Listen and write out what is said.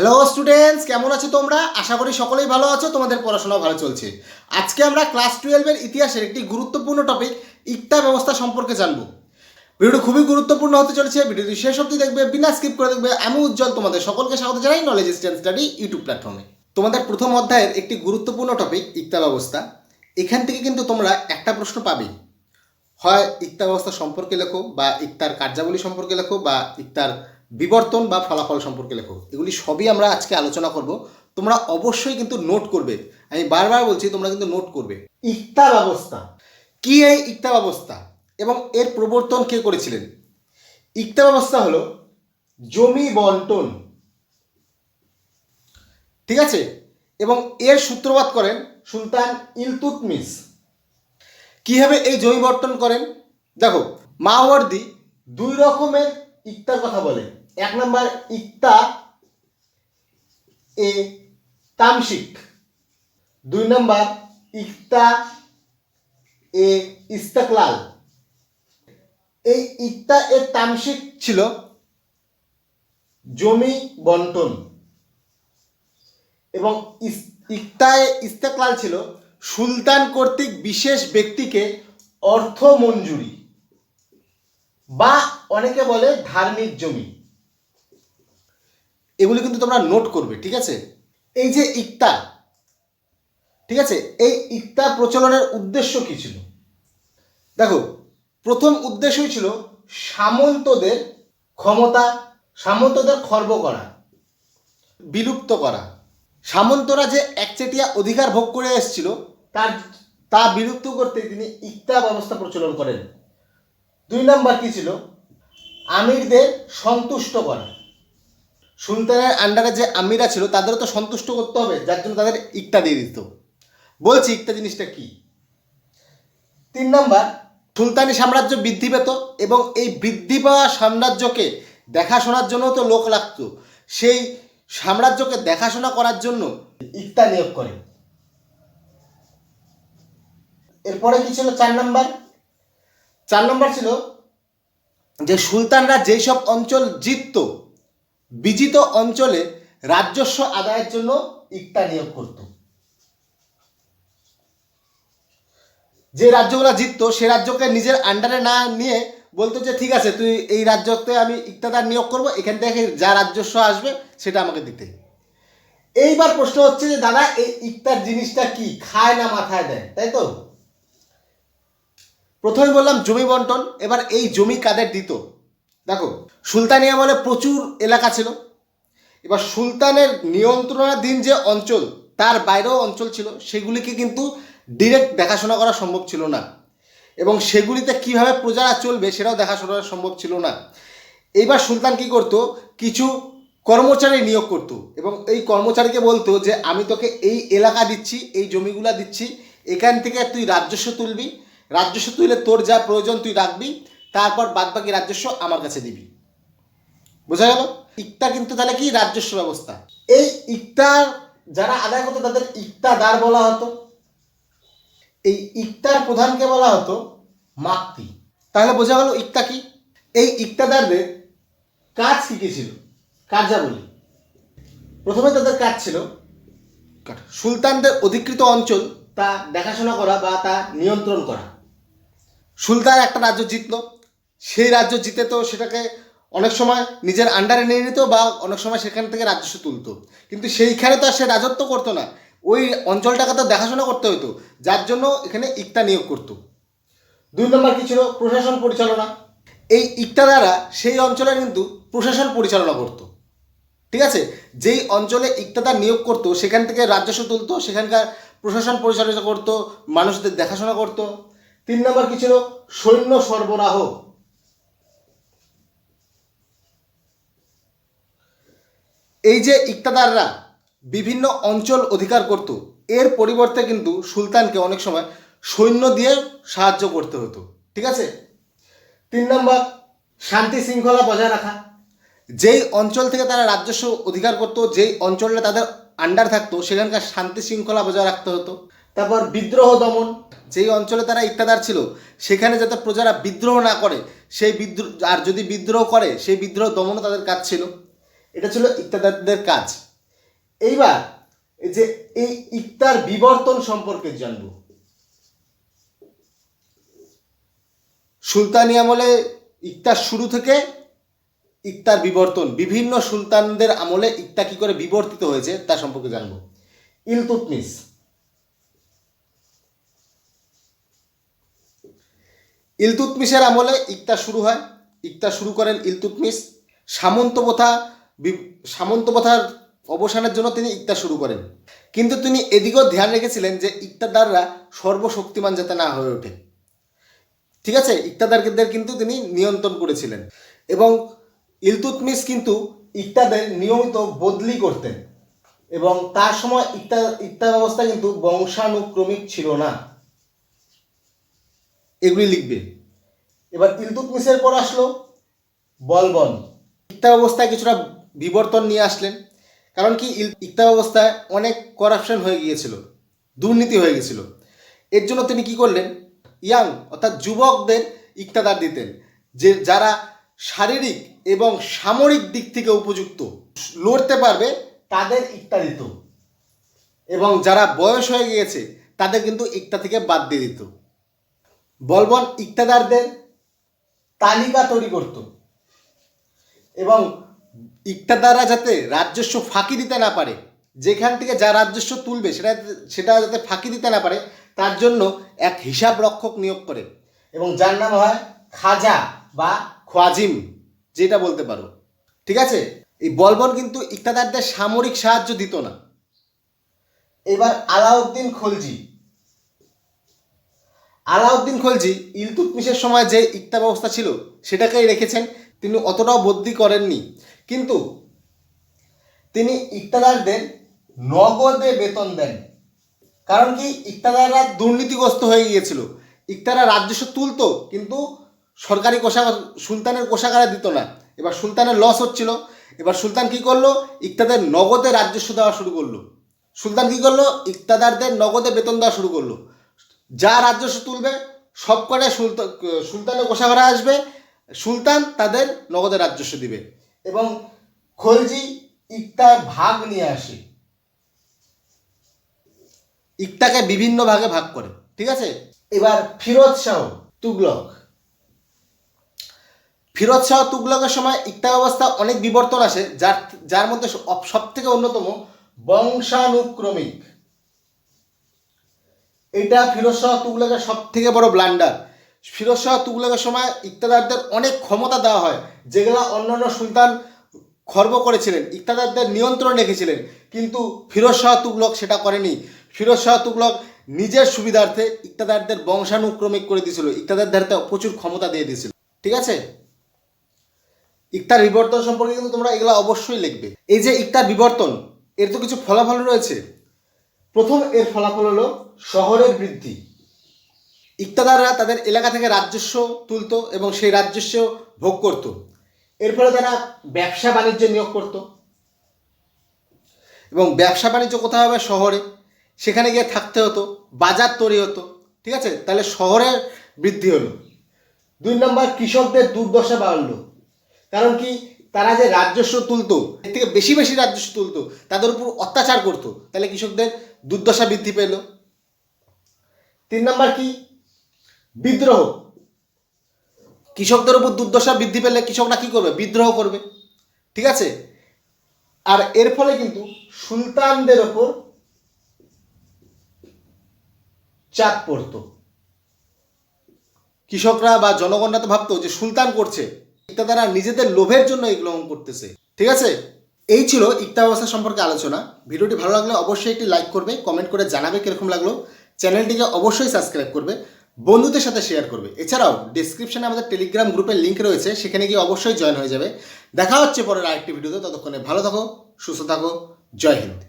Hello students কেমন আছো তোমরা? আশা করি সকলেই ভালো আছো। তোমাদের পড়াশোনাও ভালো চলছে। আজকে আমরা ক্লাস টুয়েলভের ইতিহাসের একটি গুরুত্বপূর্ণ টপিক ইকতা ব্যবস্থা সম্পর্কে জানব। ভিডিওটি খুবই গুরুত্বপূর্ণ হতে চলেছে। ভিডিওটি শেষ অবধি দেখবে, বিনা স্কিপ করে দেখবে, আমি উজ্জ্বল তোমাদের সকলকে স্বাগত জানাই নলেজ স্ট্যান্ড স্টাডি ইউটিউব প্ল্যাটফর্মে তোমাদের প্রথম অধ্যায়ের একটি গুরুত্বপূর্ণ টপিক ইকতা ব্যবস্থা। এখান থেকে কিন্তু তোমরা একটা প্রশ্ন পাবেই হয়, ইকতা ব্যবস্থা সম্পর্কে লেখো বা ইকতার কার্যাবলী সম্পর্কে লেখো বা ইকতার বিবর্তন বা ফলাফল সম্পর্কে লেখো। এগুলি সবই আমরা আজকে আলোচনা করব। তোমরা অবশ্যই কিন্তু নোট করবে। আমি বারবার বলছি তোমরা কিন্তু নোট করবে। ইকতা ব্যবস্থা। কি এই ইকতা ব্যবস্থা? এবং এর প্রবর্তন কে করেছিলেন? ইকতা ব্যবস্থা হলো জমি বন্টন। ঠিক আছে? এবং এর সূত্রপাত করেন সুলতান ইলতুতমিস কীভাবে এই জমি বন্টন করেন? দেখো মাওয়ার্দি দুই রকমের ইকতার কথা বলে। এক নম্বর ইকতা এ তামসিক দুই নম্বর ইকতা এ ইস্তাকলাল। এই ইকতা এ তামসিক ছিল জমি বন্টন। এবং ইকতায়ে ইস্তেকলাল ছিল সুলতান কর্তৃক বিশেষ ব্যক্তিকে অর্থ মঞ্জুরি বা অনেকে বলে ধার্মিক জমি। এগুলি কিন্তু তোমরা নোট করবে, ঠিক আছে? এই যে ইকতা, ঠিক আছে? এই ইকতা প্রচলনের উদ্দেশ্য কি ছিল? দেখো, প্রথম উদ্দেশ্যই ছিল সামন্তদের ক্ষমতা, সামন্তদের খর্ব করা, বিলুপ্ত করা। সামন্তরা যে একচেটিয়া অধিকার ভোগ করে এসেছিল, তার, তা বিলুপ্ত করতে তিনি ইকতা ব্যবস্থা প্রচলন করেন। দুই নাম্বার কি ছিল? আমিরদের সন্তুষ্ট করা। সুলতানের আন্ডারে যে আমিরা ছিল, তাদেরও তো সন্তুষ্ট করতে হবে, যার জন্য তাদের ইকতা দিয়ে দিত বলছি ইকতা জিনিসটা কি? তিন নাম্বার, সুলতানি সাম্রাজ্য বৃদ্ধি পেত এবং এই বৃদ্ধি পাওয়া সাম্রাজ্যকে দেখাশোনার জন্য তো লোক লাগতো। সেই সাম্রাজ্যকে দেখাশোনা করার জন্য ইকতা নিয়োগ করে। এরপরে কি ছিল চার নম্বর? চার নম্বর ছিল যে সুলতানরা যেই সব অঞ্চল জিতত বিজিত অঞ্চলে রাজস্ব আদায়ের জন্য ইকতা নিয়োগ করত। যে রাজ্যগুলো জিততো, সে রাজ্যকে নিজের আন্ডারে না নিয়ে বলতো যে, ঠিক আছে, তুই এই রাজ্যতে আমি ইকতাদার নিয়োগ করব, এখান থেকে যা রাজস্ব আসবে, সেটা আমাকে দিতে। এইবার প্রশ্ন হচ্ছে যে, দাদা, এই ইকতার জিনিসটা কি? খায় না মাথায় দেয়? তাই তো? প্রথমে বললাম জমি বন্টন, এবার এই জমি কাদের দিত? দেখো সুলতানি আমলে প্রচুর এলাকা ছিল। এবার সুলতানের নিয়ন্ত্রণাধীন যে অঞ্চল, তার বাইরেও অঞ্চল ছিল, সেগুলিকে কিন্তু ডিরেক্ট দেখাশোনা করা সম্ভব ছিল না। এবং সেগুলিতে কীভাবে প্রজারা চলবে, সেটাও দেখাশোনা সম্ভব ছিল না। এইবার সুলতান কি করত? কিছু কর্মচারী নিয়োগ করত। এবং এই কর্মচারীকে বলতো যে, আমি তোকে এই এলাকা দিচ্ছি, এই জমিগুলা দিচ্ছি, এখান থেকে তুই রাজস্ব তুলবি, রাজস্ব তুলে তোর যা প্রয়োজন তুই রাখবি তারপর বাদবাকি রাজস্ব আমার কাছে দিবি। বোঝা গেল? ইকতা কিন্তু তাহলে কি? রাজস্ব ব্যবস্থা। এই ইকতার যারা আদায় করতো তাদের ইকতাদার বলা হতো। এই ইকতার প্রধানকে বলা হতো মাক্তি। তাহলে বোঝা গেল ইকতা কি? এই ইকতাদারদের কাজ কি কি ছিল? কার্যাবলী। প্রথমে তাদের কাজ ছিল সুলতানদের অধিকৃত অঞ্চল তা দেখাশোনা করা বা তা নিয়ন্ত্রণ করা। সুলতান একটা রাজ্য জিতলো। সেই রাজ্য জিতে তো সেটাকে অনেক সময় নিজের আন্ডারে নিয়ে নিত বা অনেক সময় সেখান থেকে রাজস্ব তুলতো। কিন্তু সেইখানে তো আর সে রাজত্ব করতো না। ওই অঞ্চলটাকে তো দেখাশোনা করতে হতো যার জন্য এখানে ইকতা নিয়োগ করতো। দুই নম্বর কি ছিল? প্রশাসন পরিচালনা। এই ইকতা দ্বারা সেই অঞ্চলে কিন্তু প্রশাসন পরিচালনা করতো। ঠিক আছে? যেই অঞ্চলে ইকতাদার নিয়োগ করতো, সেখান থেকে রাজস্ব তুলতো, সেখানকার প্রশাসন পরিচালনা করতো, মানুষদের দেখাশোনা করতো। তিন নম্বর কি ছিল? সৈন্য সরবরাহ। এই যে ইকতাদাররা বিভিন্ন অঞ্চল অধিকার করত, এর পরিবর্তে কিন্তু সুলতানকে অনেক সময় সৈন্য দিয়ে সাহায্য করতে হতো, ঠিক আছে? তিন নম্বর, শান্তি শৃঙ্খলা বজায় রাখা। যেই অঞ্চল থেকে তারা রাজস্ব অধিকার করতো, যেই অঞ্চলটা তাদের আন্ডার থাকতো, সেখানকার শান্তি শৃঙ্খলা বজায় রাখতে হতো। তারপর বিদ্রোহ দমন, যেই অঞ্চলে তারা ইকতাদার ছিল, সেখানে যাতে প্রজারা বিদ্রোহ না করে, সেই বিদ্রোহ আর যদি বিদ্রোহ করে, সেই বিদ্রোহ দমনও তাদের কাজ ছিল। এটা ছিল ইকতাদারদের কাজ। এইবার এই যে এই ইকতার বিবর্তন সম্পর্কে জানব। সুলতানি আমলে ইকতার শুরু থেকে ইকতার বিবর্তন, বিভিন্ন সুলতানদের আমলে ইকতা কি করে বিবর্তিত হয়েছে তা সম্পর্কে জানব। ইলতুতমিস ইলতুতমিসের আমলে ইকতা শুরু হয়। ইকতা শুরু করেন ইলতুতমিস সামন্ত প্রথা বি- সামন্ত প্রথার অবসানের জন্য তিনি ইকতা শুরু করেন। কিন্তু তিনি এদিকেও ধ্যান রেখেছিলেন যে ইকতাদাররা সর্বশক্তিমান যাতে না হয়ে ওঠে। ঠিক আছে? ইকতাদারদের কিন্তু তিনি নিয়ন্ত্রণ করেছিলেন। এবং ইলতুতমিস কিন্তু ইকতাদের নিয়মিত বদলি করতেন। এবং তার সময় ইকতা ইকতা ব্যবস্থা কিন্তু বংশানুক্রমিক ছিল না। এগুলি লিখবে। এবার ইলতুতমিসের পর আসলো বলবন। ইকতা ব্যবস্থায় কিছুটা বিবর্তন নিয়ে আসলেন। কারণ কি ইকতা ব্যবস্থায় অনেক করাপশন হয়ে গিয়েছিল, দুর্নীতি হয়ে গেছিল এর জন্য তিনি কি করলেন? ইয়াং, অর্থাৎ যুবকদের ইকতাদার দিতেন, যে যারা শারীরিক এবং সামরিক দিক থেকে উপযুক্ত, লড়তে পারবে, তাদের ইকতা দিত। এবং যারা বয়স হয়ে গিয়েছে, তাদের কিন্তু ইকতা থেকে বাদ দিয়ে দিত। বলবন ইকতাদারদের তালিকা তৈরি করত। এবং ইকতাদাররা যাতে রাজস্ব ফাঁকি দিতে না পারে, যেখান থেকে যা রাজস্ব তুলবে সেটা সেটা যাতে ফাঁকি দিতে না পারে, তার জন্য এক হিসাব রক্ষক নিয়োগ করে এবং যার নাম হয় খাজা বা খোয়াজিম, যেটা বলতে পারো। ঠিক আছে? এই বলবন কিন্তু ইকতাদারদের সামরিক সাহায্য দিত না। এবার আলাউদ্দিন খলজি। আলাউদ্দিন খলজি ইলতুতমিশের সময় যে ইকতা ব্যবস্থা ছিল, সেটাকেই রেখেছেন। তিনি অতটাও বদলি করেননি। কিন্তু তিনি ইকতাদারদের নগদে বেতন দেন। কারণ কি? ইকতাদাররা দুর্নীতিগ্রস্ত হয়ে গিয়েছিল। ইকতারা রাজস্ব তুলতো, কিন্তু সরকারি কোষাগার সুলতানের কোষাগারে দিত না। এবার সুলতানের লস হচ্ছিল। এবার সুলতান কি করল? ইকতাদের নগদে রাজস্ব দেওয়া শুরু করল। সুলতান কি করল? ইকতাদারদের নগদে বেতন দেওয়া শুরু করল। যা রাজস্ব তুলবে, সব সুলতান সুলতানের কোষাগারে আসবে। সুলতান তাদের নগদে রাজস্ব দিবে। এবং খলজি ইকতার ভাগ নিয়ে আসে। ইকতাকে বিভিন্ন ভাগে ভাগ করে, ঠিক আছে? এবার ফিরোজ শাহ, তুগলক। ফিরোজ শাহ তুগলকের সময় ইকতা ব্যবস্থা অনেক বিবর্তন আসে, যার যার মধ্যে সব থেকে অন্যতম বংশানুক্রমিক। এটা ফিরোজ শাহ তুগলকের সব থেকে বড় ব্লান্ডার ফিরোজ শাহ তুগলকের সময় ইকতাদারদের অনেক ক্ষমতা দেওয়া হয়, যেগুলো অন্যান্য সুলতান খর্ব করেছিলেন, ইকতাদারদের নিয়ন্ত্রণ রেখেছিলেন। কিন্তু ফিরোজ শাহ তুগলক সেটা করেনি। ফিরোজ শাহ তুগলক নিজের সুবিধার্থে ইকতাদারদের বংশানুক্রমিক করে দিয়েছিল। ইকতাদারদের প্রচুর ক্ষমতা দিয়ে দিয়েছিল। ঠিক আছে? ইকতার বিবর্তন সম্পর্কে কিন্তু তোমরা এগুলো অবশ্যই লিখবে। এই যে ইকতার বিবর্তন, এর তো কিছু ফলাফল রয়েছে। প্রথম এর ফলাফল হলো শহরের বৃদ্ধি। ইকতাদাররা তাদের এলাকা থেকে রাজস্ব তুলতো এবং সেই রাজস্ব ভোগ করত। এর ফলে তারা ব্যবসা বাণিজ্য নিয়োগ করত। এবং ব্যবসা বাণিজ্য কোথায় হবে? শহরে। সেখানে গিয়ে থাকতে হতো, বাজার তৈরি হতো, ঠিক আছে? তাহলে শহরের বৃদ্ধি হলো। দুই নম্বর, কৃষকদের দুর্দশা বাড়লো। কারণ কি? তারা যে রাজস্ব তুলতো, এর থেকে বেশি বেশি রাজস্ব তুলতো, তাদের উপর অত্যাচার করতো। তাহলে কৃষকদের দুর্দশা বৃদ্ধি পেল। তিন নম্বর কি? বিদ্রোহ। কৃষকদের উপর দুর্দশা বৃদ্ধি পেলে কৃষকরা কি করবে? বিদ্রোহ করবে। ঠিক আছে? আর এর ফলে কিন্তু সুলতানদের ওপর চাপ পড়তো। কৃষকরা বা জনগণরা তো ভাবতো যে সুলতান করছে। তারা নিজেদের লোভের জন্য এগুলো করতেছে। ঠিক আছে? এই ছিল ইকতা ব্যবস্থা সম্পর্কে আলোচনা। ভিডিওটি ভালো লাগলে অবশ্যই একটি লাইক করবে কমেন্ট করে জানাবে কীরকম লাগল। চ্যানেলটিকে অবশ্যই সাবস্ক্রাইব করবে। বন্ধুদের সাথে শেয়ার করবে। এছাড়াও ডিসক্রিপশনে আমাদের টেলিগ্রাম গ্রুপের লিঙ্ক রয়েছে, সেখানে গিয়ে অবশ্যই জয়েন হয়ে যাবে। দেখা হচ্ছে পরের আরেকটি ভিডিওতে ততক্ষণে ভালো থাকো, সুস্থ থাকো, জয় হিন্দ।